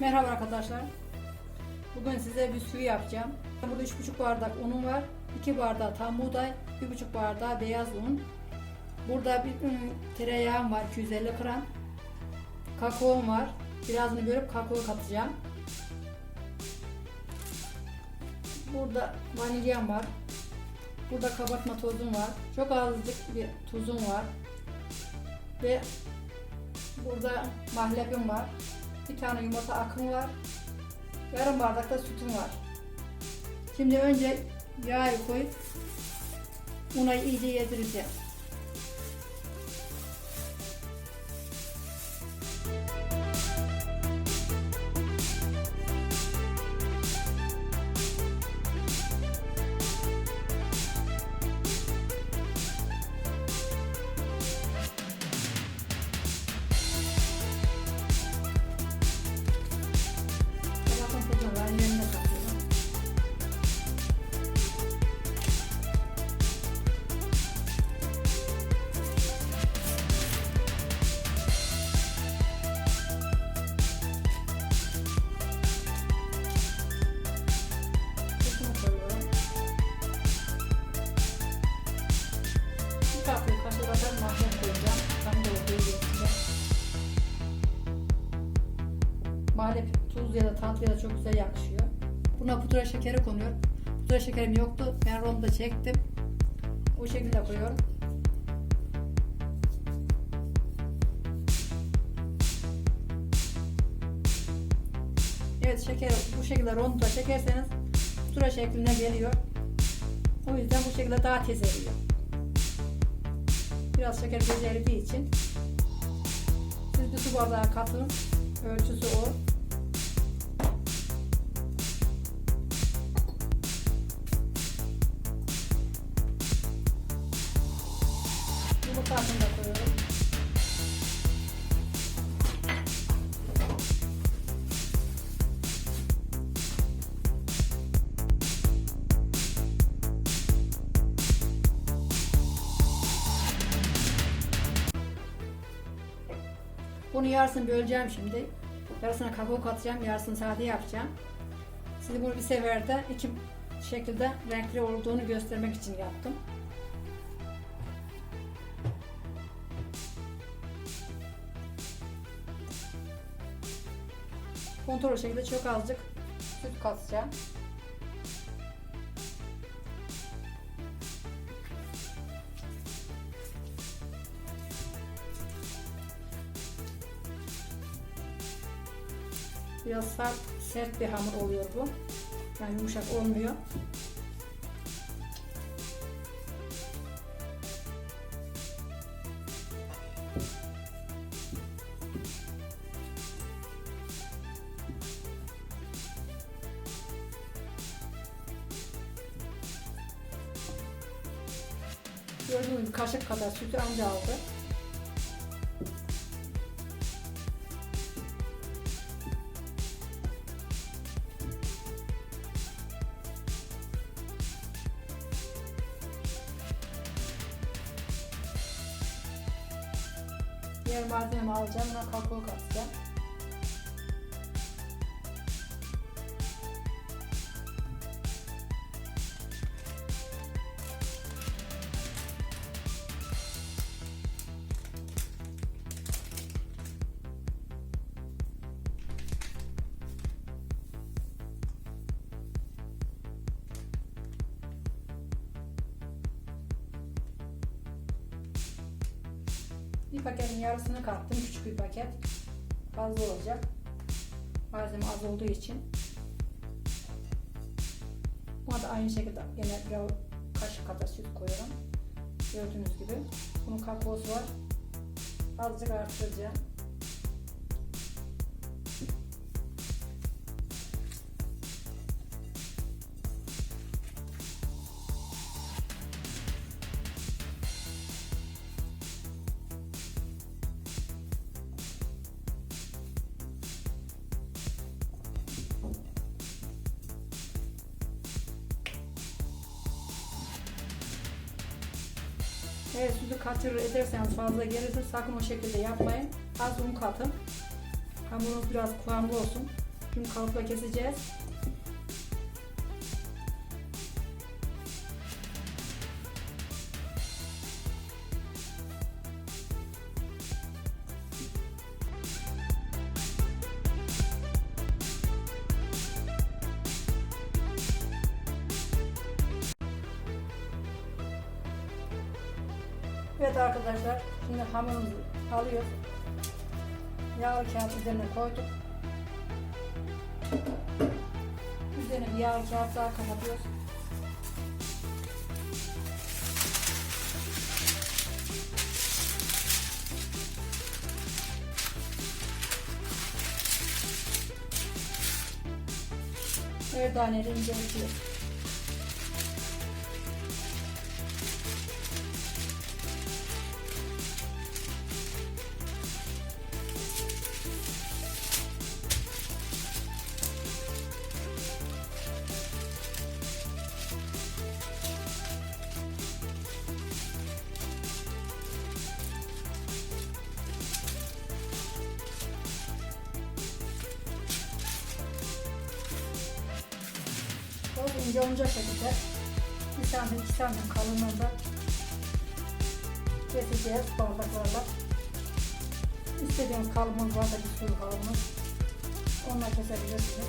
Merhaba arkadaşlar. Bugün size bisküvi yapacağım. Burada 3,5 bardak unum var. 2 bardak tam buğday, 1,5 bardak beyaz un. Burada bir ım, tereyağım var 250 gram. Kakaom var. Birazını bölüp kakao katacağım. Burada vanilyam var. Burada kabartma tozum var. Çok azıcık bir tuzum var. Ve burada mahlebim var. Bir tane yumurta akım var. Yarım bardak da sütüm var. Şimdi önce yağı koyup una iyice yedireceğim. Mahlep tuz ya da tatlı ya da çok güzel yakışıyor. Buna pudra şekeri konuyor. Pudra şekerim yoktu. Ben ronda çektim. O şekilde koyuyorum. Evet şeker bu şekilde ronda çekerseniz pudra şeklinde geliyor. O yüzden bu şekilde daha tez eriyor. Biraz şeker göz için siz bir su bardağı katın. Ölçüsü o. Bunu yarısını böleceğim şimdi. Yarısına kakao katacağım, yarısını sade yapacağım. Size bunu bir seferde iki şekilde renkli olduğunu göstermek için yaptım. Kontrol şekilde çok azıcık süt katacağım. Biraz sert, sert bir hamur oluyor bu. Yani yumuşak olmuyor. Gördüğünüz gibi kaşık kadar sütü anca aldı. Diğer malzememi alacağım. Buna Bir paketin yarısını kattım. Küçük bir paket. Fazla olacak. Malzeme az olduğu için. Buna da aynı şekilde yine biraz kaşık kadar süt koyuyorum. Gördüğünüz gibi. Bunun kakaosu var. Azıcık arttıracağım. Eğer sütü kaçırır ederseniz fazla gelirse sakın o şekilde yapmayın. Az un katın. Hamurunuz biraz kıvamlı olsun. Şimdi kalıpla keseceğiz. Evet arkadaşlar, şimdi hamurumuzu alıyoruz. Yağlı kağıt üzerine koyduk. Üzerine bir yağlı kağıt daha kapatıyoruz. Her taneyle inceltiyoruz. İnce olacak şekilde bir santim iki santim kalınlığında keseceğiz bardaklarla. İstediğiniz kalıbınız varsa bir sürü kalıbınız onunla kesebilirsiniz.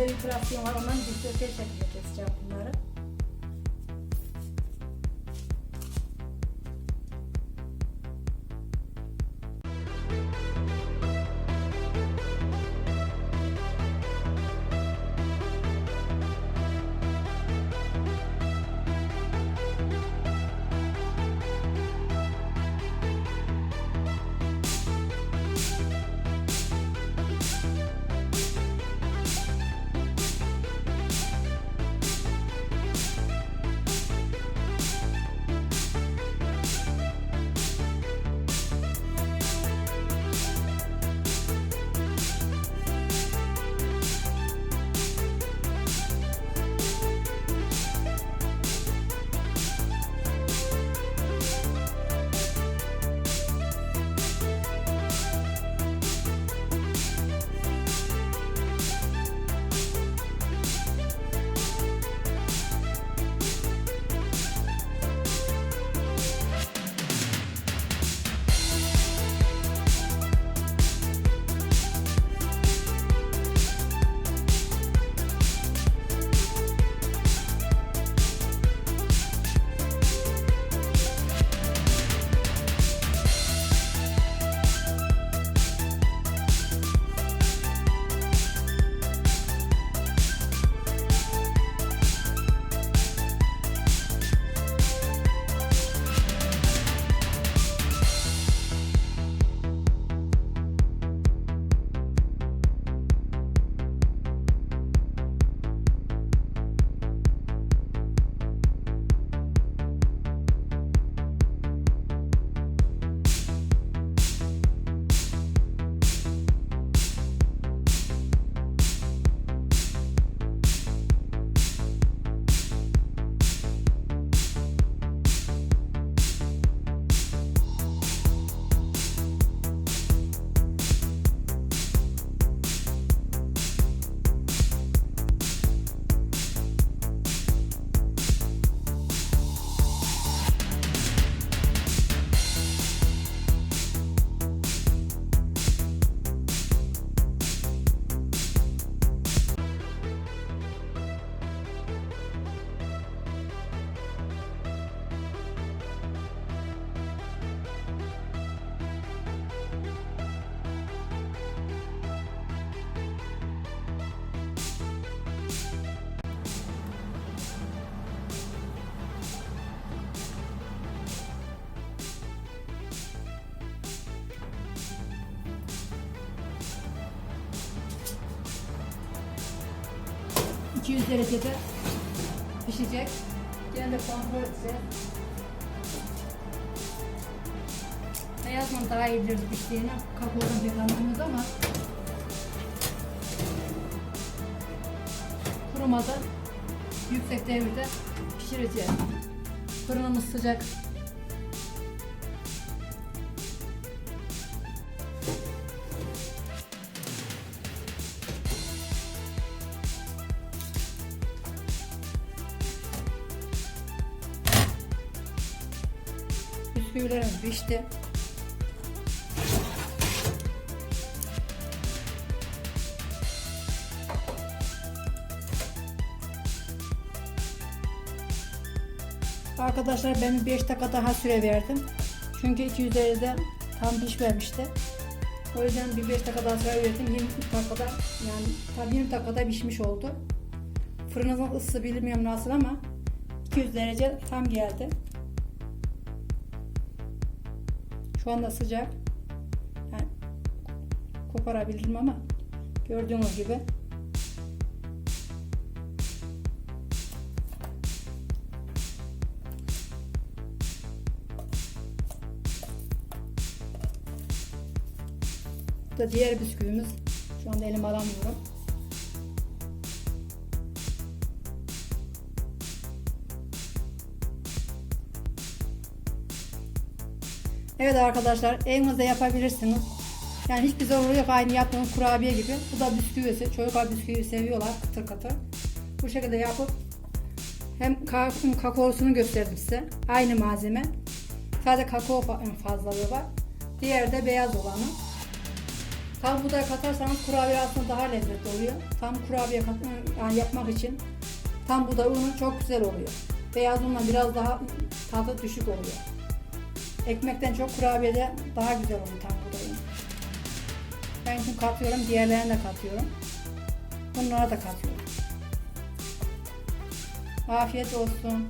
Şekilde vibrasyon var. Ondan dikdörtgen şekilde keseceğim bunları. 200 derecede pişecek. Gene de kontrol edeceğiz. Beyazla daha iyidir piştiğini. Kakaodan pek ama kurumadan yüksek devirde pişireceğiz. Fırınımız sıcak Bisküvilerimiz pişti. Arkadaşlar ben 5 dakika daha süre verdim. Çünkü 200 derecede tam pişmemişti. O yüzden bir 5 dakika daha süre verdim. 20 dakikada yani tam 20 dakikada pişmiş oldu. Fırınımın ısısı bilmiyorum nasıl ama 200 derece tam geldi. Şu anda sıcak. Yani koparabilirim ama gördüğünüz gibi Bu da diğer bisküvimiz. Şu anda elime alamıyorum. Evet arkadaşlar evinizde yapabilirsiniz. Yani hiçbir zorluğu yok aynı yaptığınız kurabiye gibi. Bu da bisküvisi. Çocuklar bisküvi seviyorlar kıtır kıtır. Bu şekilde yapıp hem ka- kakaosunu gösterdim size. Aynı malzeme. Sadece kakao fa- fazlalığı var. Diğeri de beyaz olanı. Tam buğday katarsanız kurabiye aslında daha lezzetli oluyor. Tam kurabiye kat- yani yapmak için tam buğday unu çok güzel oluyor. Beyaz unla biraz daha tadı düşük oluyor. Ekmekten çok kurabiyede daha güzel oluyor tam unu. Ben şimdi katıyorum, diğerlerine de katıyorum. Bunlara da katıyorum. Afiyet olsun.